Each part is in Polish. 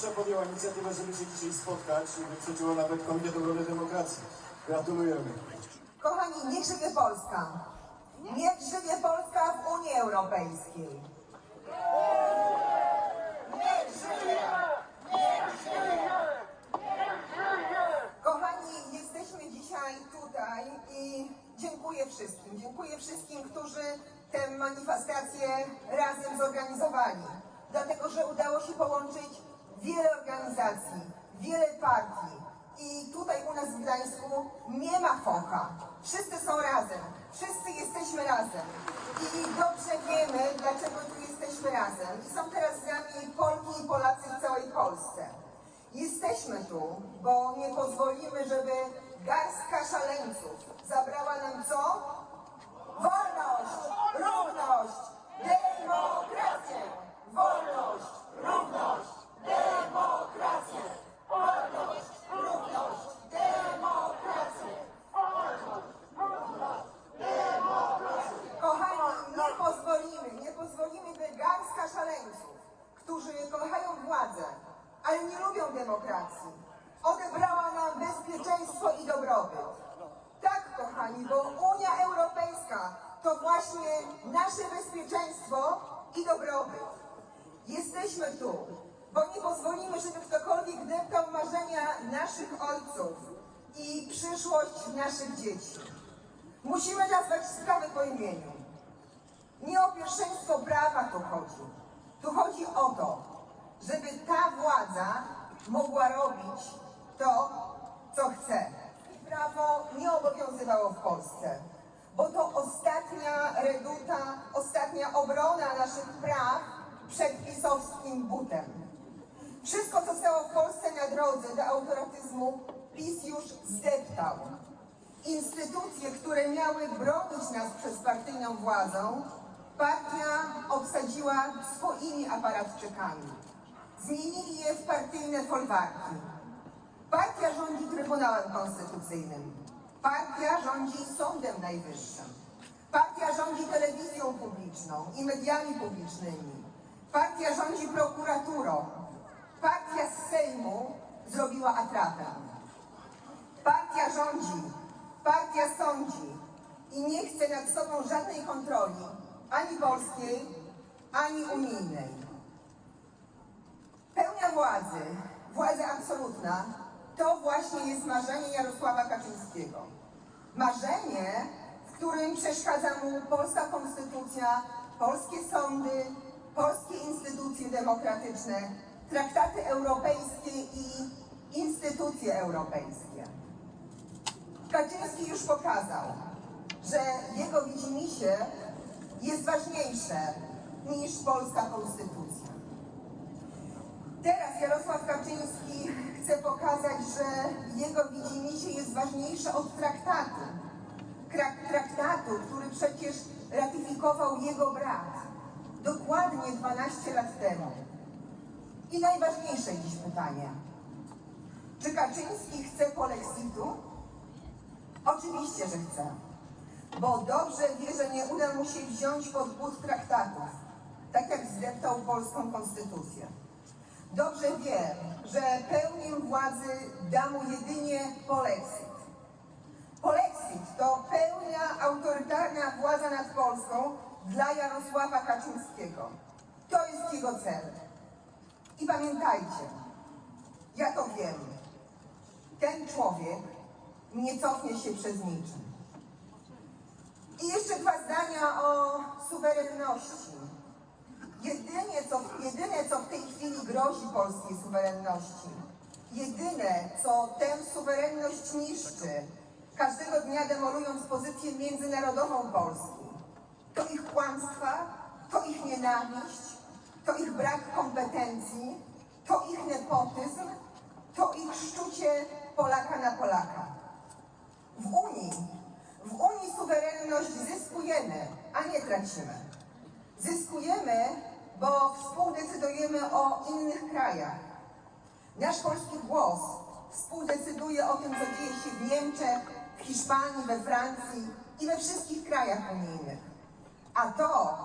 pierwsza podjęła inicjatywę, żeby się dzisiaj spotkać i wyprzedziła nawet Komitet Obrony Demokracji. Gratulujemy. Kochani, niech żyje Polska. Niech żyje Polska w Unii Europejskiej. Niech żyje! Niech żyje! Kochani, jesteśmy dzisiaj tutaj i dziękuję wszystkim. Dziękuję wszystkim, którzy tę manifestację razem zorganizowali. Dlatego, że udało się połączyć wiele organizacji, wiele partii. I tutaj u nas w Gdańsku nie ma focha. Wszyscy są razem. Wszyscy jesteśmy razem. I dobrze wiemy, dlaczego tu jesteśmy razem. I są teraz z nami Polki i Polacy w całej Polsce. Jesteśmy tu, bo nie pozwolimy, żeby garstka szaleńców zabrała nam co? Wolność, równość, demokrację! Wolność, równość, demokrację! Wolność, równość, demokrację! Kochani, nie pozwolimy, nie pozwolimy, by garstka szaleńców, którzy kochają władzę, ale nie lubią demokracji, odebrała nam bezpieczeństwo i dobrobyt. Tak, kochani, bo Unia Europejska to właśnie nasze bezpieczeństwo i dobrobyt. Jesteśmy tu, bo nie pozwolimy, żeby ktokolwiek deptał marzenia naszych ojców i przyszłość naszych dzieci. Musimy nazwać sprawy po imieniu. Nie o pierwszeństwo prawa tu chodzi. Tu chodzi o to, żeby ta władza mogła robić to, co chce. Prawo nie obowiązywało w Polsce, bo to ostatnia reduta, ostatnia obrona naszych praw przed pisowskim butem. Wszystko, co stało w Polsce na drodze do autoratyzmu, PiS już zdeptał. Instytucje, które miały bronić nas przed partyjną władzą, partia obsadziła swoimi aparatczykami. Zmienili je w partyjne folwarki. Partia rządzi Trybunałem Konstytucyjnym. Partia rządzi Sądem Najwyższym. Partia rządzi telewizją publiczną i mediami publicznymi. Partia rządzi prokuraturą. Partia z Sejmu zrobiła atrapę. Partia rządzi, partia sądzi i nie chce nad sobą żadnej kontroli, ani polskiej, ani unijnej. Pełnia władzy, władza absolutna, to właśnie jest marzenie Jarosława Kaczyńskiego. Marzenie, w którym przeszkadza mu polska konstytucja, polskie sądy, polskie instytucje demokratyczne, traktaty europejskie i instytucje europejskie. Kaczyński już pokazał, że jego widzimisię jest ważniejsze niż polska konstytucja. Teraz Jarosław Kaczyński chce pokazać, że jego widzimisię jest ważniejsze od traktatu. Traktatu, który przecież ratyfikował jego brat dokładnie 12 lat temu. I najważniejsze dziś pytanie. Czy Kaczyński chce polexitu? Oczywiście, że chce. Bo dobrze wie, że nie uda mu się wziąć pod but traktatów, tak jak zdeptał polską konstytucję. Dobrze wie, że pełnię władzy da mu jedynie polexit. Polexit to pełna autorytarna władza nad Polską dla Jarosława Kaczyńskiego. To jest jego cel. I pamiętajcie, ja to wiem, ten człowiek nie cofnie się przez niczym. O suwerenności. Jedynie co, jedyne, co w tej chwili grozi polskiej suwerenności, jedyne, co tę suwerenność niszczy, każdego dnia demolując pozycję międzynarodową Polski, to ich kłamstwa, to ich nienawiść, to ich brak kompetencji, to ich nepotyzm, to ich szczucie Polaka na Polaka. W Unii, w Unii suwerenność zyskujemy, a nie tracimy. Zyskujemy, bo współdecydujemy o innych krajach. Nasz polski głos współdecyduje o tym, co dzieje się w Niemczech, w Hiszpanii, we Francji i we wszystkich krajach unijnych. A to,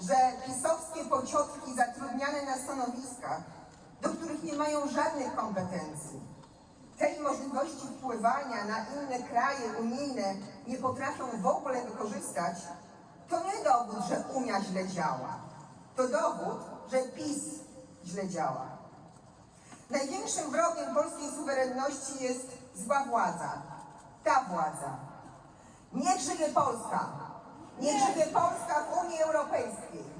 że pisowskie pociotki zatrudniane na stanowiskach, do których nie mają żadnych kompetencji. Tej możliwości wpływania na inne kraje unijne nie potrafią w ogóle wykorzystać, to nie dowód, że Unia źle działa. To dowód, że PiS źle działa. Największym wrogiem polskiej suwerenności jest zła władza. Ta władza. Niech żyje Polska! Niech żyje Polska w Unii Europejskiej!